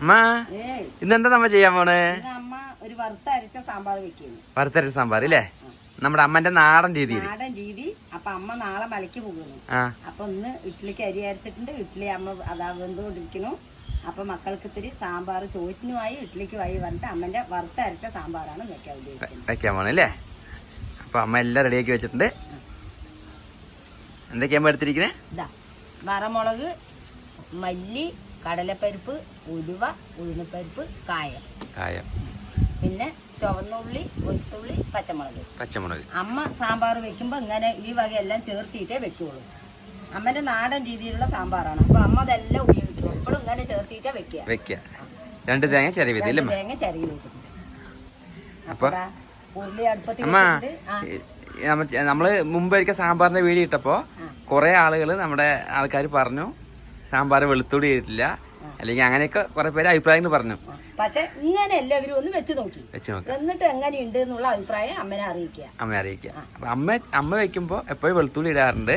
അമ്മ ഇന്നെന്താ നമ്മ ചെയ്യാൻ പോണ്? ഒരു വറുത്ത അരച്ച സാമ്പാർ വെക്കുന്നു. വറുത്തരച്ച സാമ്പാർ അല്ലേ നമ്മുടെ അമ്മന്റെ നാടൻ രീതി നാടൻ രീതി. അപ്പൊ അമ്മ നാളെ മലയ്ക്ക് പോകുന്നു. അപ്പൊ ഇന്ന് ഇഡ്ഡലിക്ക് അരി അരച്ചിട്ടുണ്ട്. ഇഡ്ഡലി അമ്മ അതാ വെന്തുകൊണ്ടിരിക്കുന്നു. അപ്പൊ മക്കൾക്ക് ഇത്തിരി സാമ്പാർ ചോറ്റിനുമായി വീട്ടിലേക്ക് വഴി വന്നിട്ട് അമ്മന്റെ വറുത്ത അരച്ച സാമ്പാറാണ് വെക്കാൻ ഉദ്ദേശിക്കുന്നത്. വെക്കാൻ പോണല്ലേ അപ്പൊ അമ്മ എല്ലാം റെഡിയാക്കി വെച്ചിട്ടുണ്ട്. എന്തൊക്കെയാ എടുത്തിരിക്കുന്നത് വറമുളക് മല്ലി കടലപ്പരിപ്പ് ഉലുവ ഉഴുന്നപ്പരിപ്പ് കായം. കായം. പിന്നെ ചുവന്നുള്ളി വെളുത്തുള്ളി പച്ചമുളക്. പച്ചമുളക്. അമ്മ സാമ്പാർ വെക്കുമ്പോൾ ഇങ്ങനെ ഈ വകയെല്ലാം ചേർത്തിട്ടേ വെക്കുള്ളൂ. അമ്മന്റെ നാടൻ രീതിയിലുള്ള സാമ്പാറാണ്. അപ്പൊ അമ്മ അതെല്ലാം ഉപയോഗിക്കും എപ്പോഴും ഇങ്ങനെ ചേർത്തിട്ടേ വെക്കുക. വെക്കുക. രണ്ട് തേങ്ങ ചെറിയ? തേങ്ങ ചെറിയ അപ്പൊ ഉരുളി നമ്മൾ മുമ്പ് ഒരിക്കൽ സാമ്പാറിന്റെ വീഡിയോ ഇട്ടപ്പോ കുറെ ആളുകൾ നമ്മുടെ ആൾക്കാർ പറഞ്ഞു സാമ്പാർ വെളുത്തുള്ളി ചെയ്തിട്ടില്ല അല്ലെങ്കിൽ അങ്ങനെയൊക്കെ കുറെ പേര് അഭിപ്രായങ്ങൾ പറഞ്ഞു. പക്ഷെ ഇങ്ങനെ എല്ലാവരും ഒന്ന് വെച്ച് നോക്കി. വെച്ച് നോക്കി. എന്നിട്ട് എങ്ങനെയുണ്ട് എന്നുള്ള അഭിപ്രായം അമ്മനെ അറിയിക്കുക. അമ്മ അറിയിക്കുക. അപ്പൊ അമ്മ അമ്മ വെക്കുമ്പോ എപ്പോഴും വെളുത്തുള്ളി ഇടാറുണ്ട്.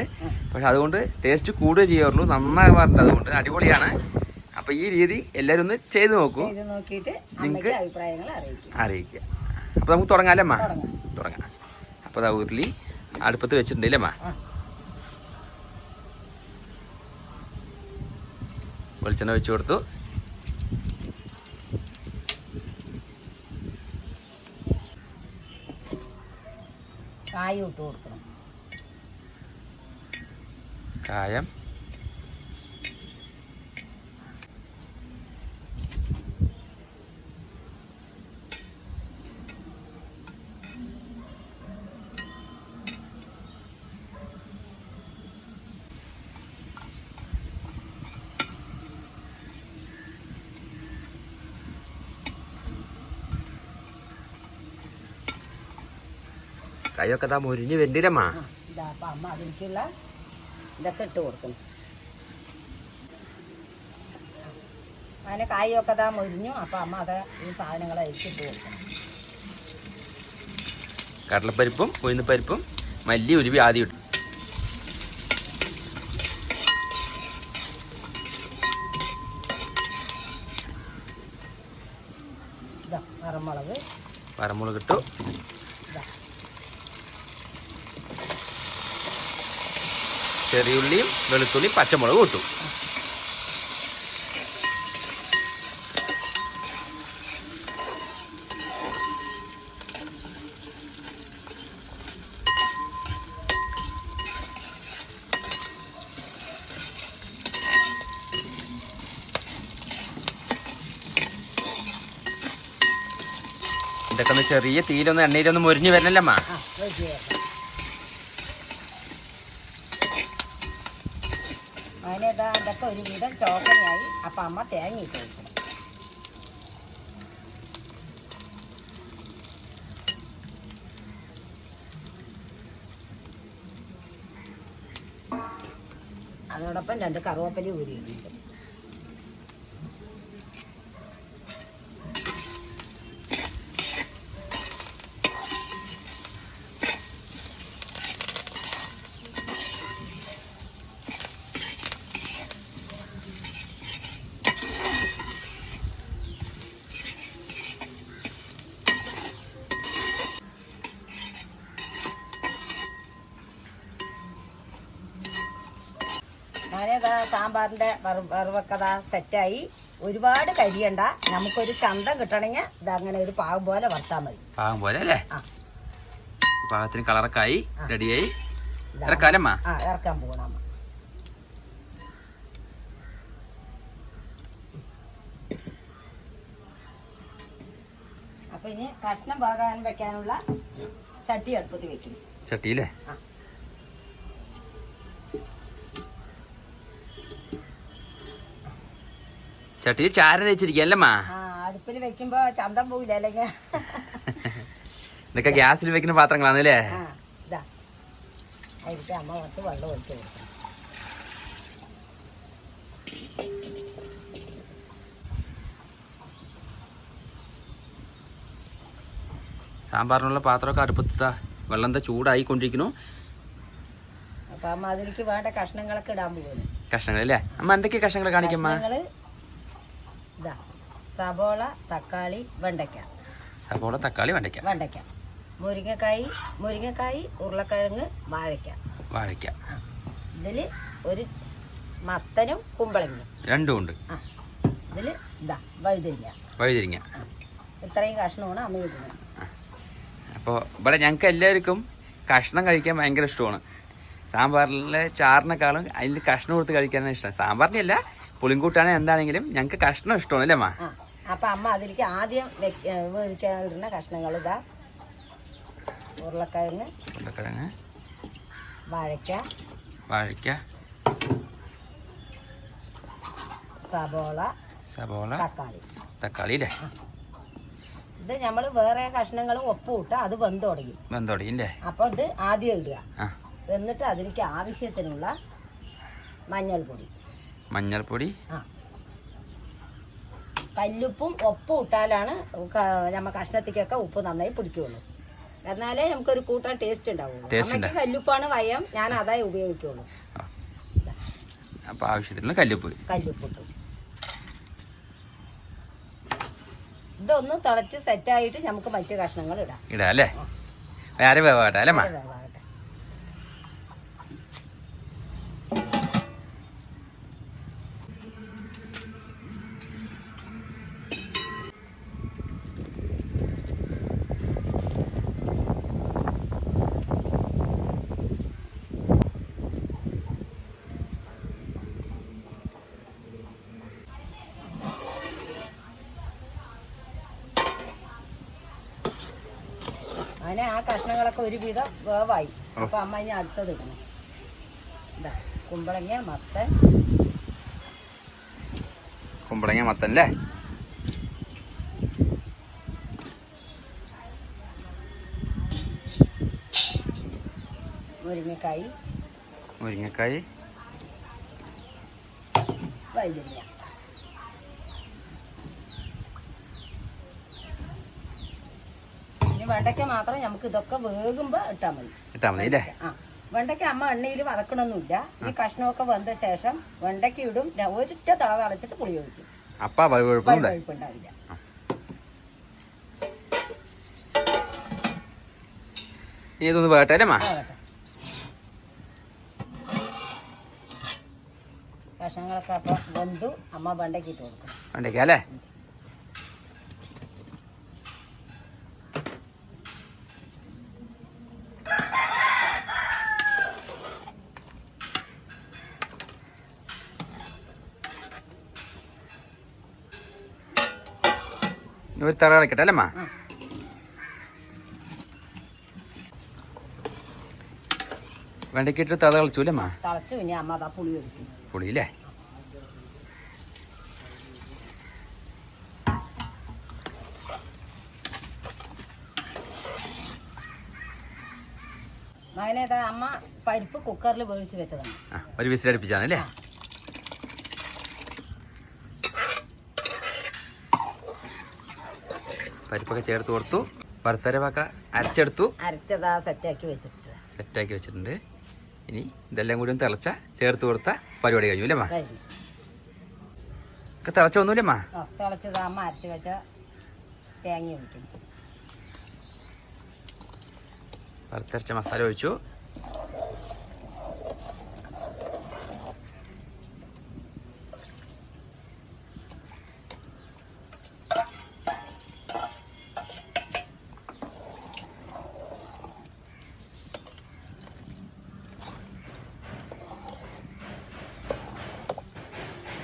പക്ഷെ അതുകൊണ്ട് ടേസ്റ്റ് കൂടുക ചെയ്യാറുള്ളൂ. നന്നാവാറുണ്ട് അതുകൊണ്ട്. അടിപൊളിയാണ്. അപ്പൊ ഈ രീതി എല്ലാവരും ഒന്ന് ചെയ്ത് നോക്കൂ. നോക്കിയിട്ട് നിങ്ങൾക്ക് അഭിപ്രായങ്ങൾ അറിയിക്കുക. അറിയിക്കുക. അപ്പൊ നമുക്ക് തുടങ്ങാല്ലേ അമ്മ? തുടങ്ങാം. തുടങ്ങാം. അപ്പൊ ഉരുളി അടുപ്പത്ത് വെച്ചിട്ടുണ്ടല്ലേ അമ്മ? വെളിച്ചെണ്ണ വെച്ച് കൊടുത്തു. കായും ഇട്ട് കൊടുക്കണം. കായം. കൈയൊക്കെ താ മുരിഞ്ഞ് വെന്തിരമ്മ. ഇതാ അപ്പൊ അമ്മ അതിലേക്കുള്ള ഇതൊക്കെ ഇട്ട് കൊടുക്കണം അങ്ങനെ കായൊക്കെ താ മൊരിഞ്ഞു. അപ്പൊ അമ്മ അത് ഈ സാധനങ്ങൾ അരിച്ചിട്ട് കൊടുക്കണം കടലപ്പരിപ്പും ഉഴുന്നപ്പരിപ്പും മല്ലി ഉരുവി ആദ്യം ഇട്ടു. വറമുളക്. വറമുളക് ഇട്ടു. ചെറിയുള്ളിയും വെളുത്തുള്ളി പച്ചമുളകും ഇട്ടു. ഇതൊക്കെ ഒന്ന് ചെറിയ തീരൊന്ന് എണ്ണയിലൊന്ന് മുരിഞ്ഞു വരണല്ലമ്മ ആ വെച്ച് ചേർക്കാം അങ്ങനെ ഇതാ ഇതൊക്കെ ഒരു വിധം ചോക്കനായി അപ്പൊ അമ്മ തേങ്ങ ഇട്ട് കൊടുക്കണം അതോടൊപ്പം രണ്ട് കറുവപ്പലി ഊരിയിട്ടുണ്ട് വറു- വറുവക്കഥ സെറ്റായി. ഒരുപാട് കരിയണ്ട. നമുക്കൊരു ചന്തം കിട്ടണമെങ്കിൽ അങ്ങനെ ഒരു പാകം പോലെ വറുത്താൽ മതി. പാകം പോലെ അല്ലേ? പാകത്തിന് കളറൊക്കെ ആയി റെഡിയായി. ഇതാ. ഇറക്കാലമ്മ ആ ഇറക്കാൻ പോകണം അപ്പൊ ഇനി കഷ്ണം പാകാൻ വെക്കാനുള്ള ചട്ടി അടുപ്പത്ത് വെക്കും. ചട്ടിയില്ലേ? ആ. ചട്ടിയിൽ ചാര തേച്ചിരിക്കല്ലമ്മ ആ അടുപ്പിൽ വെക്കുമ്പോ ചന്തം അല്ലെങ്കിൽ ഇതൊക്കെ ഗ്യാസിൽ വെക്കുന്ന പാത്രങ്ങളാണ് അല്ലേ? അമ്മ കുറച്ച് വെള്ളം ഒഴിച്ച് സാമ്പാറിനുള്ള പാത്രമൊക്കെ അടുപ്പത്താ. വെള്ളം എന്താ ചൂടായിക്കൊണ്ടിരിക്കുന്നു. അപ്പൊ അമ്മ അതിലേക്ക് വേണ്ട കഷ്ണങ്ങളൊക്കെ ഇടാൻ പോകുന്നു കഷ്ണങ്ങൾ അല്ലേ? അമ്മ എന്തൊക്കെ കഷ്ണങ്ങൾ കാണിക്കമ്മ? ഇതാ സബോള തക്കാളി വെണ്ടയ്ക്ക. സബോള തക്കാളി വെണ്ടയ്ക്ക. വെണ്ടയ്ക്ക. മുരിങ്ങക്കായി മുരിങ്ങക്കായി ഉരുളക്കിഴങ്ങ് വാഴയ്ക്ക. വാഴയ്ക്ക. ഇതിൽ ഒരു മത്തനും കുമ്പളങ്ങയും. രണ്ടും ഉണ്ട്. ആ ഇതിൽ ഇതാ വഴുതിരിങ്ങ വഴുതിരിങ്ങ ഇത്രയും കഷ്ണമാണ് അമ്മ ഇടുന്നത്. അപ്പോൾ ഇവിടെ ഞങ്ങൾക്ക് എല്ലാവർക്കും കഷ്ണം കഴിക്കാൻ ഭയങ്കര ഇഷ്ടമാണ്. സാമ്പാറിലെ ചാറിനെക്കാളും അതിൽ കഷ്ണം കൊടുത്ത് കഴിക്കാനാണ് ഇഷ്ടം. സാമ്പാറിനല്ല അല്ല പുളിങ്കൂട്ടാണ് എന്താണെങ്കിലും ഞങ്ങക്ക് കഷ്ണം ഇഷ്ടമാണ് അല്ലേ അമ്മ? അപ്പം അമ്മ അതിലേക്ക് ആദ്യം വേടിക്കാനുള്ള വേവിക്കാനിടുന്ന കഷ്ണങ്ങൾ ഇതാ. ഉരുളക്കിഴങ്ങ് ഉരുളക്കിഴങ്ങ് വാഴയ്ക്ക വാഴയ്ക്ക സബോള സബോള തക്കാളി. തക്കാളി അല്ലേ? ഇത് നമ്മൾ വേറെ കഷ്ണങ്ങൾ ഒപ്പം ഇട്ട് അത് വെന്ത് തുടങ്ങി. വെന്തോടി അല്ലേ? അപ്പോൾ ഇത് ആദ്യം ഇടുക. എന്നിട്ട് അതിലേക്ക് ആവശ്യത്തിനുള്ള മഞ്ഞൾപ്പൊടി. മഞ്ഞൾപ്പൊടി. കല്ലുപ്പും ഒപ്പം ഇട്ടാലാണ് നമ്മ കഷ്ണത്തിക്കൊക്കെ ഉപ്പ് നന്നായി പിടിക്കുള്ളൂ. എന്നാലേ നമുക്കൊരു കൂട്ടാൻ ടേസ്റ്റ് ഉണ്ടാവും അമ്മയ്ക്ക് കല്ലുപ്പാണ് വയം ഞാൻ അതായി ഉപയോഗിക്കുള്ളൂ. അപ്പൊ ആവശ്യത്തിന് കല്ലുപ്പ്. കല്ലുപ്പ് ഇതൊന്ന് തിളച്ച് സെറ്റായിട്ട് നമുക്ക് മറ്റു കഷ്ണങ്ങൾ ഇടാം. ഇടാം അല്ലേ? വേറെ വേവാട്ടെ അല്ലേ അങ്ങനെ ആ കഷ്ണങ്ങളൊക്കെ ഒരുവിധം വേവായി. അപ്പൊ അമ്മ ഇനി അടുത്തത് ഇടണം. ഇതാ കുമ്പളങ്ങ മത്തൻ. കുമ്പളങ്ങ മത്തൻ അല്ലേ? മുരിങ്ങക്കായി. മുരിങ്ങക്കായി. വഴുതനങ്ങ. വെണ്ടയ്ക്ക മാത്രം നമുക്ക് ഇതൊക്കെ വേകുമ്പോ ഇട്ടാൽ മതി. ഇട്ടാൽ മതി അല്ലേ? ആ. വെണ്ടയ്ക്ക അമ്മ എണ്ണയിൽ വതക്കണമെന്നില്ല ഈ കഷ്ണമൊക്കെ വെന്ത ശേഷം വെണ്ടയ്ക്ക ഇടും. ഒരിറ്റ തള തളച്ചിട്ട് പുളി ഒഴിക്കും. അപ്പാ വഴുവഴുപ്പുണ്ട് വഴുവഴുപ്പുണ്ടാവില്ല. ഇതൊന്ന് വേട്ടല്ലേ മാ കഷ്ണങ്ങളൊക്കെ അപ്പൊ വെന്തു. അമ്മ വെണ്ടയ്ക്ക് ഇട്ട് കൊടുക്കും. വെണ്ടയ്ക്ക അല്ലേ? ഒരു തറ കളിക്കട്ടെ അല്ലേ മാ. വെണ്ടയ്ക്കിട്ട് തറ കളിച്ചു അല്ലേ അമ്മ? തിളച്ചു അമ്മ അതാ പുളി ഒഴിക്കും. പുളി അല്ലേ മകനെ അമ്മ പരിപ്പ് കുക്കറിൽ വേവിച്ച് വെച്ചതാണ്. ഒരു വിസിലടുപ്പിച്ചാണ് പരിപ്പൊക്കെ ചേർത്ത് കൊടുത്തു. വറുത്തരവൊക്കെ അരച്ചെടുത്തു. അരച്ചതാ സെറ്റാക്കി വെച്ചിട്ട്. സെറ്റാക്കി വെച്ചിട്ടുണ്ട്. ഇനി ഇതെല്ലാം കൂടി ഒന്ന് തിളച്ച ചേർത്ത് കൊടുത്ത പരിപാടി കഴിഞ്ഞു അല്ലേ മാ തിളച്ച ഒന്നുമില്ലേ മാ തിളച്ചതാ അമ്മ അരച്ച് വെച്ച തേങ്ങ ഒഴിക്കും വറുത്തരച്ച മസാല ഒഴിച്ചു.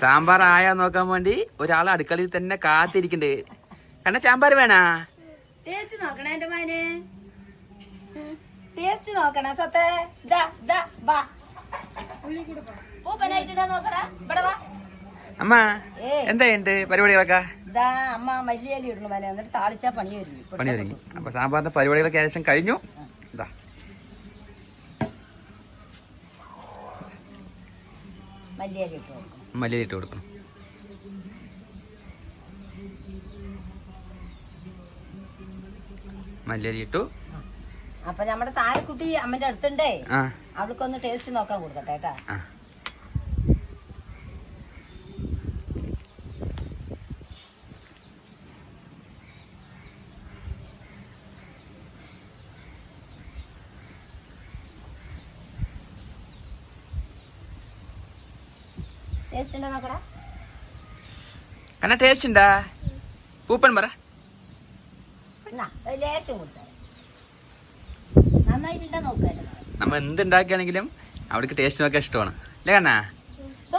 സാമ്പാർ ആയാ നോക്കാൻ വേണ്ടി ഒരാൾ അടുക്കളയിൽ തന്നെ കാത്തിരിക്കണ്ട്. കണ്ണ സാമ്പാർ വേണാ? ടേസ്റ്റ് നോക്കണേ എന്റെ മോനെ. നോക്കണേ സത്തെ. അമ്മ എന്തായുണ്ട് പരിപാടികളൊക്കെ അമ്മ മല്ലിയലി ഇടണു മോനെ. എന്നിട്ട് താളിച്ചാ പണി പണി അപ്പൊ സാമ്പാറിന്റെ പരിപാടികളൊക്കെ ഏകദേശം കഴിഞ്ഞു. ഇതാ മല്ലിയലി ഇട്ട് കൊടുക്കും മല്ലിയിട്ട് കൊടുക്കണം. മല്ലിയരി ഇട്ടു. അപ്പൊ നമ്മുടെ താരക്കുട്ടി അമ്മന്റെ അടുത്തുണ്ടേ. അവൾക്കൊന്ന് ടേസ്റ്റ് നോക്കാൻ കൊടുക്കട്ടെ കേട്ടാ. ടേസ്റ്റ് ഉണ്ടോ നോക്കടാ. കണ്ണ ടേസ്റ്റ് ഉണ്ടാ പൂപ്പൻ പറ. നമ്മ എന്തുണ്ടാക്കുകയാണെങ്കിലും അവിടേക്ക് ടേസ്റ്റ് നോക്കാൻ ഇഷ്ടമാണ്. അല്ലേ കണ്ണാ?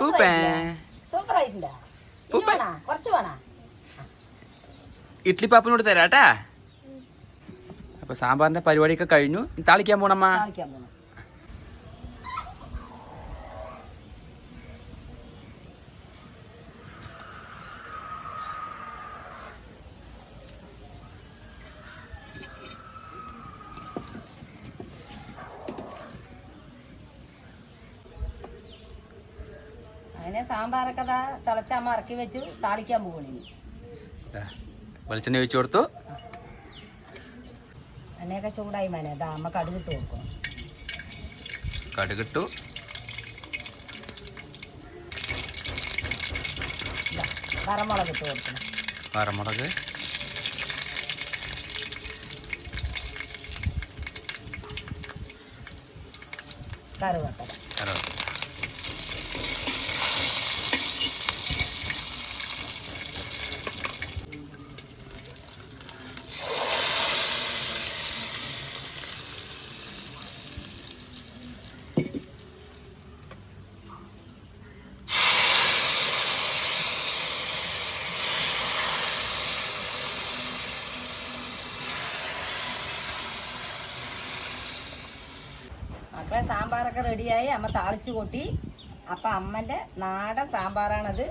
പൂപ്പൻ. സൂപ്പർ ആയിട്ടുണ്ടോ ഇനി പൂപ്പൻ. കുറച്ച് വേണോ? ഇഡ്ലി പാപ്പനോട് തരാട്ടാ അപ്പൊ സാമ്പാറിന്റെ പരിപാടിയൊക്കെ കഴിഞ്ഞു. താളിക്കാൻ പോണമ്മ. സാമ്പാറൊക്കെ തിളച്ചമ്മ ഇറക്കി വെച്ചു താളിക്കാൻ പോകണി വെളിച്ചെണ്ണ ഒഴിച്ചു കൊടുത്തു. എണ്ണയൊക്കെ ചൂടായി മനെ. അമ്മ കടുകിട്ട് കൊടുക്കണം കടുകിട്ടു. വറമുളക് ഇട്ട് കൊടുക്കണം. വറമുളക്. കറുവത്തല കറുവ- മക്കളെ സാമ്പാറൊക്കെ റെഡിയായി. അമ്മ താളിച്ചു കൂട്ടി. അപ്പം അമ്മന്റെ നാടൻ സാമ്പാറാണത്.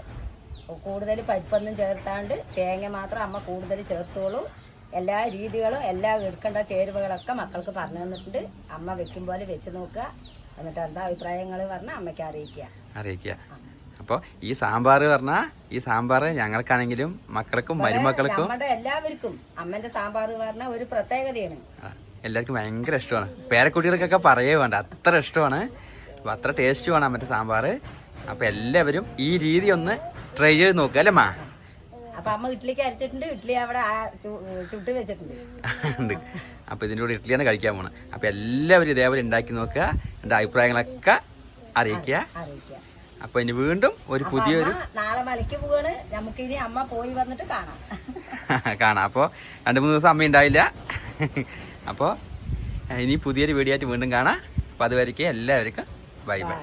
കൂടുതൽ പരിപ്പൊന്നും ചേർത്താണ്ട് തേങ്ങ മാത്രം അമ്മ കൂടുതൽ ചേർത്തോളൂ. എല്ലാ രീതികളും എല്ലാ എടുക്കേണ്ട ചേരുവകളൊക്കെ മക്കൾക്ക് പറഞ്ഞു തന്നിട്ടുണ്ട്. അമ്മ വെക്കും പോലെ വെച്ച് നോക്കുക. എന്നിട്ട് എന്താ അഭിപ്രായങ്ങൾ പറഞ്ഞാൽ അമ്മയ്ക്ക് അറിയിക്കുക. അറിയിക്കുക. അപ്പോൾ ഈ സാമ്പാർ പറഞ്ഞാൽ ഈ സാമ്പാർ ഞങ്ങൾക്കാണെങ്കിലും മക്കൾക്കും മരുമക്കൾക്കും നമ്മുടെ എല്ലാവർക്കും അമ്മന്റെ സാമ്പാർ പറഞ്ഞ ഒരു പ്രത്യേകതയാണ്. എല്ലാവർക്കും ഭയങ്കര ഇഷ്ടമാണ്. പേരക്കുട്ടികൾക്കൊക്കെ പറയേ വേണ്ട. അത്ര ഇഷ്ടമാണ്. അപ്പം അത്ര ടേസ്റ്റുമാണ് മറ്റേ സാമ്പാർ അപ്പോൾ എല്ലാവരും ഈ രീതി ഒന്ന് ട്രൈ ചെയ്ത് നോക്കുക അല്ലേ മാ? അപ്പൊ അമ്മ ഇഡ്ഡലിക്ക് അരച്ചിട്ടുണ്ട് ഇഡ്ഡലി അവിടെ ചുട്ട് വെച്ചിട്ടുണ്ട്. ഉണ്ട്. അപ്പൊ ഇതിന്റെ കൂടെ ഇഡ്ഡലിയാണ് കഴിക്കാൻ പോണത് അപ്പൊ എല്ലാവരും ഇതേപോലെ ഉണ്ടാക്കി നോക്കുക. എന്റെ അഭിപ്രായങ്ങളൊക്കെ അറിയിക്കുക. അപ്പോൾ അപ്പൊ ഇനി വീണ്ടും ഒരു അപ്പൊ പുതിയൊരു നാളെ മലയ്ക്ക് പോവാണ്. നമുക്ക് ഇനി അമ്മ പോയി വന്നിട്ട് കാണാം. കാണാം. അപ്പോൾ രണ്ട് മൂന്ന് ദിവസം അമ്മ ഉണ്ടായില്ല. അപ്പോൾ ഇനി പുതിയൊരു വീഡിയോ ആയിട്ട് വീണ്ടും കാണാം അപ്പോൾ അതുവരയ്ക്ക് എല്ലാവർക്കും ബൈ ബൈ.